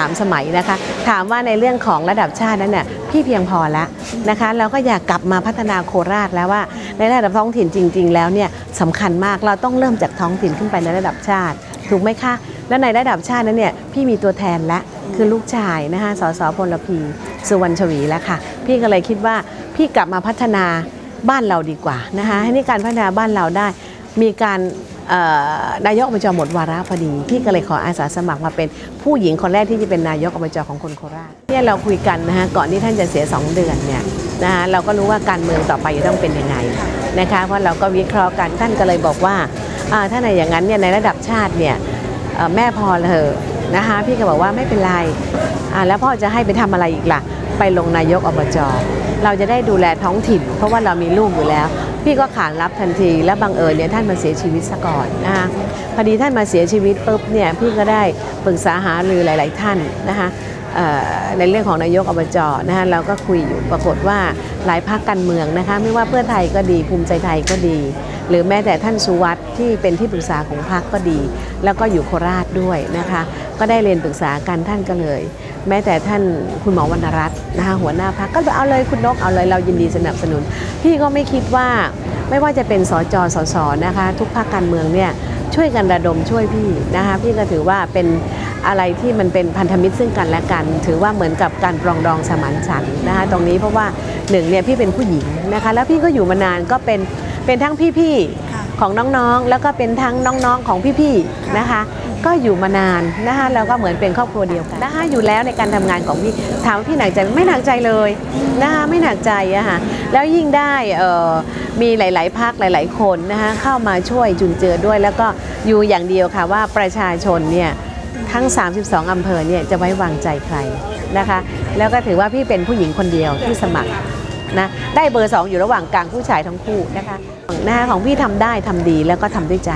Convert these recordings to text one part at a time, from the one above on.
3 สมัยนะคะ ถามว่าในเรื่องของระดับชาตินั้นน่ะพี่เพียงพอแล้วนะคะเราก็อยากกลับมาพัฒนาโคราชแล้วว่า ในระดับท้องถิ่นจริง ๆ แล้วเนี่ยสำคัญมากเราต้องเริ่มจากท้องถิ่นขึ้นไปในระดับชาติ ถูกไหมคะ และในระดับชาตินั้นเนี่ยพี่มีตัวแทนและคือลูกชายนะคะสสพลพีสุวรรณชวีแล้วค่ะ พี่ก็เลยคิดว่าพี่กลับมาพัฒนาบ้านเราดีกว่านะคะให้ในการพัฒนาบ้านเราได้มีการ นายกอบจหมดวาระพอดี พี่ก็เลยขออาสาสมัครมาเป็นผู้หญิงคนแรกที่จะเป็นนายกอบจของคนโคราชเนี่ยเราคุยกันนะคะก่อนที่ท่านจะเสีย 2 เดือนเนี่ยนะคะเราก็รู้ว่าการเมืองต่อไปจะต้องเป็นยังไงนะคะเพราะเราก็วิเคราะห์กันท่านก็เลยบอกว่าถ้าในอย่างนั้นเนี่ยในระดับชาติเนี่ยแม่พอเถอะนะคะพี่ก็บอกว่าไม่เป็นไรแล้วพ่อจะให้ไปทำอะไรอีกล่ะไปลงนายกอบจ เราจะได้ดูแลท้องถิ่น เพราะว่าเรามีลูกอยู่แล้ว พี่ก็ขานรับทันที และบังเอิญเนี่ยท่านมาเสียชีวิตซะก่อนนะคะพอดีท่านมาเสียชีวิตปุ๊บเนี่ยพี่ก็ได้ปรึกษาหารือหลาย ๆ ท่านนะคะในเรื่องของนายกอบจนะคะเราก็คุยอยู่ปรากฏว่าหลายภาคการเมืองนะคะไม่ว่าเพื่อไทยก็ดีภูมิใจไทยก็ดี หรือแม้แต่ท่านสุวัสด์ที่เป็นที่ปรึกษาของพรรคก็ดี แล้วก็อยู่โคราชด้วยนะคะ ก็ได้เรียนปรึกษากันท่านก็เลย แม้แต่ท่านคุณหมอวรรณรัตน์นะคะหัวหน้าพักก็เอาเลยคุณนกเอาเลยเรายินดีสนับสนุน พี่ก็ไม่คิดว่าไม่ว่าจะเป็นสจสสนะคะ ทุกภาคการเมืองเนี่ยช่วยกันระดมช่วยพี่นะคะพี่ก็ถือว่าเป็นอะไรที่มันเป็นพันธมิตรซึ่งกันและกัน ถือว่าเหมือนกับการปรองดองสมานฉันนะคะตรงนี้เพราะว่าหนึ่งเนี่ยพี่เป็นผู้หญิงนะคะแล้วพี่ก็อยู่มานานก็เป็นเป็นทั้งพี่ๆของน้องๆ แล้วก็เป็นทั้งน้องๆของพี่ๆนะคะ ก็อยู่มานานนะคะแล้วก็เหมือนเป็นครอบครัวเดียวกันนะคะอยู่แล้วในการทำงานของพี่ถามว่าพี่หนักใจไม่หนักใจเลยนะคะไม่หนักใจอะค่ะแล้วยิ่งได้เอ่อมีหลาย ๆพักหลาย ๆ คนนะคะเข้ามาช่วยจุนเจือด้วย แล้วก็อยู่อย่างเดียวค่ะว่าประชาชนเนี่ยทั้ง 32 อำเภอเนี่ยจะไว้วางใจใครนะคะ แล้วก็ถือว่าพี่เป็นผู้หญิงคนเดียวที่สมัครนะได้เบอร์ 2 อยู่ระหว่างกลางผู้ชายทั้งคู่นะคะนะคะของพี่ทำได้ทำดีแล้วก็ทำด้วยใจ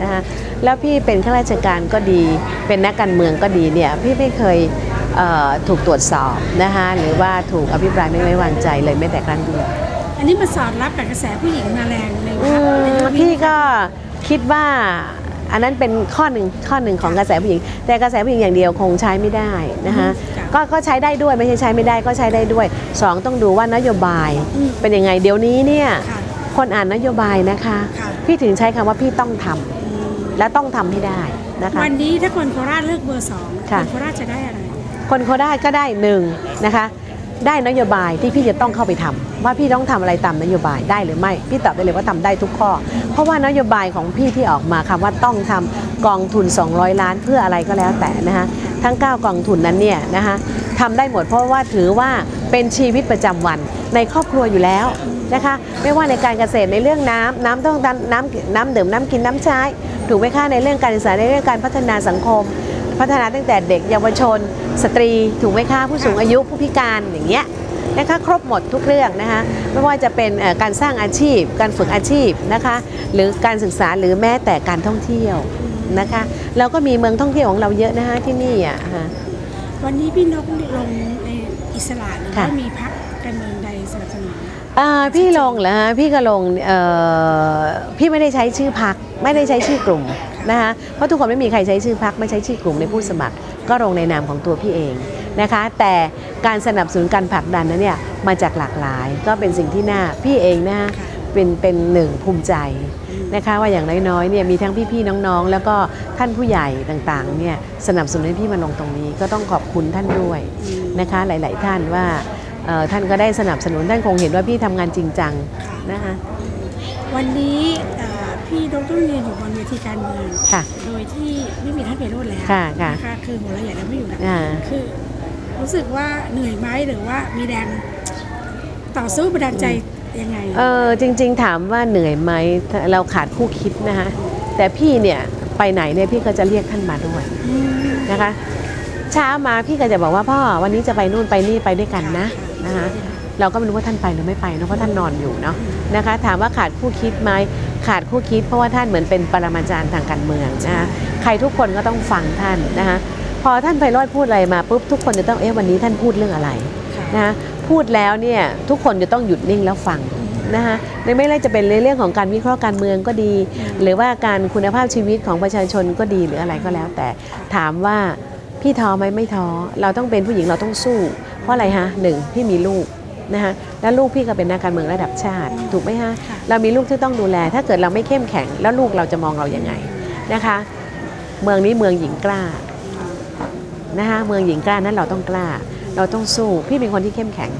นะคะแล้วพี่เป็นข้าราชการก็ดี เป็นนักการเมืองก็ดีเนี่ยพี่ไม่เคยเอ่อถูกตรวจสอบนะคะหรือว่าถูกอภิปรายไม่ไว้วางใจเลยแม้แต่ครั้งเดียวอันนี้มันสอดรับกับกระแสผู้หญิงมาแรงในอืพรรคมพี่ก็คิดว่าอันนั้นเป็นข้อหนึ่งข้อหนึ่งของกระแสผู้หญิง แต่กระแสผู้หญิงอย่างเดียวคงใช้ไม่ได้นะคะก็ก็ใช้ได้ด้วยไม่ใช่ใช้ไม่ได้ก็ใช้ได้ด้วยสองต้องดูว่านโยบายเป็นยังไงเดี๋ยวนี้เนี่ยค่ะคนอ่านนโยบายนะคะค่ะพี่ถึงใช้คำว่าพี่ต้องทำ และต้องทำให้ได้นะคะ วันนี้ถ้าคนโคราชเลือกเบอร์สองคค่ะ นโคราชจะได้อะไร คนโคราชก็ได้หนึ่งนะคะ ได้นโยบายที่พี่จะต้องเข้าไปทำว่าพี่ต้องทำอะไรตามนโยบายได้หรือไม่ พี่ตอบได้เลยว่าทำได้ทุกข้อ เพราะว่านโยบายของพี่ที่ออกมาคำว่าต้องทำกองทุน 200 ล้านเพื่ออะไรก็แล้วแต่นะคะทั้ง 9 กองทุนนั้นเนี่ยนะคะทำได้หมดเพราะว่าถือว่าเป็นชีวิตประจำวัน ในครอบครัวอยู่แล้วนะคะ ไม่ว่าในการเกษตรในเรื่องน้ำน้ำต้องการน้ำน้ำดื่มน้ำกินน้ำใช้ ถูกไหมคะในเรื่องการศึกษาในเรื่องการพัฒนาสังคม พัฒนาตั้งแต่เด็กเยาวชน สตรี ถูกไหมคะผู้สูงอายุผู้พิการอย่างเงี้ยนะคะครบหมดทุกเรื่องนะคะไม่ว่าจะเป็นเอ่อการสร้างอาชีพ การฝึกอาชีพนะคะหรือการศึกษาหรือแม้แต่การท่องเที่ยวนะคะเราก็มีเมืองท่องเที่ยวของเราเยอะนะคะที่นี่อะฮะวันนี้พี่นกลงในอิสระหรือค่ะว่ามีพรรคการเมืองใด สนับสนุนอ่าพี่ลงเหรอฮะพี่ก็ลงเอ่อพี่ไม่ได้ใช้ชื่อพักไม่ได้ใช้ชื่อกลุ่มนะคะเพราะทุกคนไม่มีใครใช้ชื่อพักไม่ใช้ชื่อกลุ่มในผู้สมัคร ก็ลงในนามของตัวพี่เองนะคะ แต่การสนับสนุนการผลักดันนั้นเนี่ยมาจากหลากหลาย ก็เป็นสิ่งที่น่าพี่เองนะคะเป็นเป็นหนึ่งภูมิใจนะคะว่าอย่างน้อยๆเนี่ยมีทั้งพี่ๆน้องๆ แล้วก็ท่านผู้ใหญ่ต่างๆเนี่ยสนับสนุนให้พี่มาลงตรงนี้ก็ต้องขอบคุณท่านด้วยนะคะหลาย ๆ ท่านว่าเอ่อ ท่านก็ได้สนับสนุนท่านคงเห็นว่าพี่ทำงานจริงจังนะคะวันนี้เอ่อพี่นกต้องยืนอยู่บนเวทีการเมืองค่ะโดยที่ไม่มีท่านเปโรดแล้วค่ะค่ะนะคะคือหัวเราะใหญ่แล้วไม่อยู่แล้วอ่าคือรู้สึกว่าเหนื่อยไหมหรือว่ามีแรงต่อสู้บันดาลใจยังไงเออจริง ๆ ถามว่าเหนื่อยไหมเราขาดคู่คิดนะคะแต่พี่เนี่ยไปไหนเนี่ยพี่ก็จะเรียกท่านมาด้วยมนะคะ เช้ามาพี่ก็จะบอกว่าพ่อวันนี้จะไปนู่นไปนี่ไปด้วยกันนะนะคะเราก็ไม่รู้ว่าท่านไปหรือไม่ไปเนอะเพราะท่านนอนอยู่เนาะนะคะ ถามว่าขาดคู่คิดไหมขาดคู่คิด เพราะว่าท่านเหมือนเป็นปรมาจารย์ทางการเมืองนะคะใครทุกคนก็ต้องฟังท่านนะคะพอท่านไพโรธพูดอะไรมาปุ๊บทุกคนจะต้องเอ๊ะวันนี้ท่านพูดเรื่องอะไรค่ะนะคะพูดแล้วเนี่ยทุกคนจะต้องหยุดนิ่งแล้วฟังนะคะในไม่ว่าจะเป็นในเรื่องของการวิเคราะห์การเมืองก็ดี หรือว่าการคุณภาพชีวิตของประชาชนก็ดีหรืออะไรก็แล้ว แต่ถามว่า พี่ท้อไหมไม่ท้อเราต้องเป็นผู้หญิงเราต้องสู้ เพราะอะไรฮะหนึ่งพี่มีลูกนะคะแล้วลูกพี่ก็เป็นนักการเมืองระดับชาติ ถูกไหมฮะค่ะเรามีลูกที่ต้องดูแล ถ้าเกิดเราไม่เข้มแข็ง แล้วลูกเราจะมองเราอย่างไงนะคะ เมืองนี้เมืองหญิงกล้านะคะเมืองหญิงกล้านั้นเราต้องกล้า เราต้องสู้พี่เป็นคนที่เข้มแข็ง